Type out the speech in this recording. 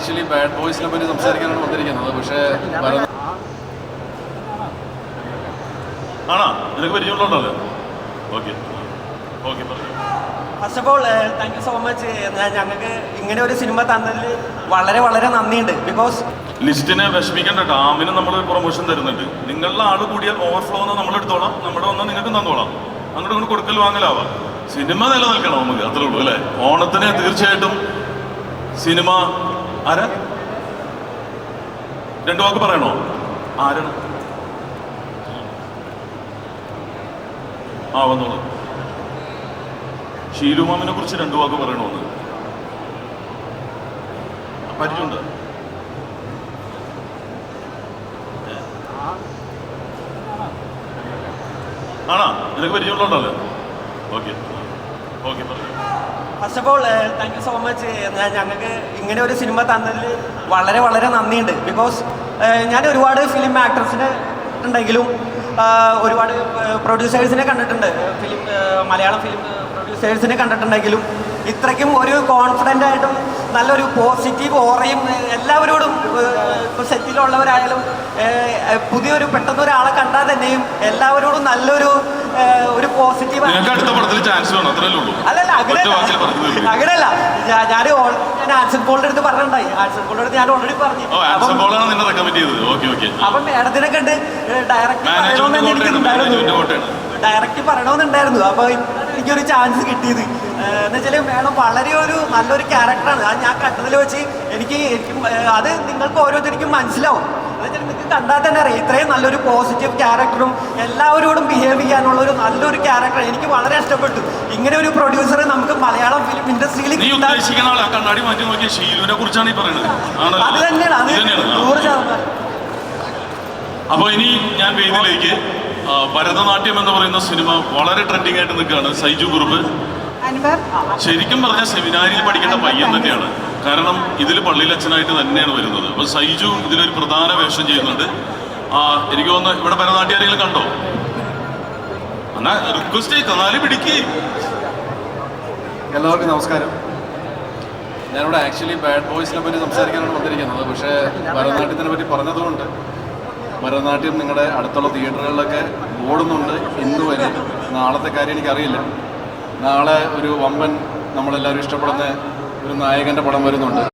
Actually bad ബോയ്സിനെ പറ്റി സംസാരിക്കാനാണ് വന്നിരിക്കുന്നത്. പക്ഷേ ആണോ? നിനക്ക് പരിചയമുള്ളതല്ലേ ഓക്കെ. ഓക്കെ പറഞ്ഞു. First of all thank you so much ഞങ്ങൾക്ക് ഇങ്ങനെ ഒരു സിനിമ തന്നതിൽ വളരെ വളരെ നന്ദിയുണ്ട്. ബിക്കോസ് ലിസ്റ്റിനെ വിഷമിക്കേണ്ട ഡാമിന് നമ്മൾ പ്രൊമോഷൻ തരുന്നുണ്ട്. നിങ്ങളുടെ ആൾ കൂടിയാൽ ഓവർഫ്ലോ എന്ന് നമ്മൾ എടുത്തോളാം. നമ്മുടെ ഒന്ന് നിങ്ങൾക്ക് തന്നോളാം. അങ്ങോട്ട് ഇങ്ങോട്ട് കൊടുക്കൽ വാങ്ങലാവാം. സിനിമ നിലനിൽക്കണം നമുക്ക്. അത്രേ ഉള്ളൂ അല്ലേ? ഓണത്തിന് തീർച്ചയായിട്ടും സിനിമ ആരാ? രണ്ടു വാക്ക് പറയണോ? ആരാണ്? ആ വന്നോളൂ. ഷീലുമാമിനെ കുറിച്ച് രണ്ടു വാക്ക് പറയണോന്ന്. പരിചയമുണ്ട് ആണോ? നിനക്ക് പരിചയമുള്ളതല്ലേ ഓക്കെ. ഓക്കെ പറഞ്ഞു. First of all thank you so much ഞങ്ങൾക്ക് ഇങ്ങനെ ഒരു സിനിമ തന്നതിൽ വളരെ വളരെ നന്ദിയുണ്ട്. ബിക്കോസ് ഞാൻ ഒരുപാട് ഫിലിം ആക്ട്രസിനെ ഉണ്ടെങ്കിലും ഒരുപാട് പ്രൊഡ്യൂസേഴ്സിനെ കണ്ടിട്ടുണ്ട്. ഫിലിം മലയാളം ഫിലിം പ്രൊഡ്യൂസേഴ്സിനെ കണ്ടിട്ടുണ്ടെങ്കിലും ഇത്രയ്ക്കും ഒരു കോൺഫിഡന്റ് ആയിട്ടും നല്ലൊരു പോസിറ്റീവ് ഓറയും എല്ലാവരോടും ഇപ്പോൾ സെറ്റിലുള്ളവരായാലും പുതിയൊരു പെട്ടെന്ന് ഒരാളെ കണ്ടാൽ തന്നെയും എല്ലാവരോടും നല്ലൊരു പോസിറ്റീവ്. നിനക്ക് അടുത്ത പടത്തിൽ ചാൻസ് വേണം അത്രയല്ലേ ഉള്ളൂ. അല്ലല്ല അങ്ങനെയല്ല. അങ്ങനെയല്ല ഞാൻ ഞാൻ ആൻസൺ പോളിന്റെ അടുത്ത് പറഞ്ഞിട്ടുണ്ടായി. ആൻസൺ പോളിന്റെ അടുത്ത് ഞാൻ ഓൾറെഡി പറഞ്ഞു. അപ്പം മേഡത്തിനെ കണ്ട് ഡയറക്റ്റ് പറയണമെന്ന് എനിക്കുണ്ടായിരുന്നു ഡയറക്റ്റ് പറയണമെന്നുണ്ടായിരുന്നു അപ്പൊ എനിക്കൊരു ചാൻസ് കിട്ടിയത്. എന്ന് വെച്ചാൽ മേഡം വളരെ ഒരു നല്ലൊരു ക്യാരക്ടറാണ് അത് ഞാൻ കണ്ടതിൽ വെച്ച് എനിക്ക് എനിക്ക് അത് നിങ്ങൾക്ക് ഓരോരുത്തർക്കും മനസ്സിലാവും. നിങ്ങൾക്ക് കണ്ടാൽ തന്നെ അറിയാം. ഇത്രയും നല്ലൊരു പോസിറ്റീവ് ക്യാരക്ടറും എല്ലാവരോടും ബിഹേവ് ചെയ്യാനുള്ള ഒരു നല്ലൊരു ക്യാരക്ടർ എനിക്ക് വളരെ ഇഷ്ടപ്പെട്ടു. ഇങ്ങനെ ഒരു പ്രൊഡ്യൂസറെ നമുക്ക് മലയാളം ഫിലിം ഇൻഡസ്ട്രിയിൽ കണ്ണാടി മാറ്റി നോക്കിയ ഷീലുവിനെ കുറിച്ചാണ് ഈ പറയുന്നത്. അത് തന്നെയാണ്. അത്. നൂറ് ശതമാനം. അപ്പൊ ഇനി ഞാൻ വേദിയിലേക്ക് ഭരതനാട്യം എന്ന് പറയുന്ന സിനിമ വളരെ ട്രെൻഡിങ് ആയിട്ട് നിൽക്കുകയാണ്. സൈജു കുറുപ്പ്. ശരിക്കും പറഞ്ഞ സെമിനാരിയിൽ പഠിക്കേണ്ട പയ്യൻ തന്നെയാണ്. കാരണം ഇതിൽ പള്ളിയിലച്ഛനായിട്ട് തന്നെയാണ് വരുന്നത്. അപ്പൊ സൈജു ഇതിലൊരു പ്രധാന വേഷം ചെയ്യുന്നുണ്ട്. എനിക്ക് തോന്നുന്നു ഇവിടെ ഭരതനാട്യം ആരെങ്കിലും കണ്ടോ? എന്നാ റിക്വസ്റ്റ് കന്നാലി പിടിക്ക്. എല്ലാവർക്കും നമസ്കാരം. ഞാനിവിടെ ആക്ച്വലി ബാഡ് ബോയ്സിനെ പറ്റി സംസാരിക്കാനാണ് വന്നിരിക്കുന്നത്. പക്ഷേ ഭരതനാട്യത്തിനെ പറ്റി പറഞ്ഞതുകൊണ്ട് ഭരതനാട്യം നിങ്ങളുടെ അടുത്തുള്ള തിയേറ്ററുകളിലൊക്കെ ഓടുന്നുണ്ട്. ഇന്ന് വരെ നാളത്തെ കാര്യം എനിക്കറിയില്ല. നാളെ ഒരു വമ്പൻ നമ്മളെല്ലാവരും ഇഷ്ടപ്പെടുന്ന ഒരു നായകന്റെ പടം വരുന്നുണ്ട്.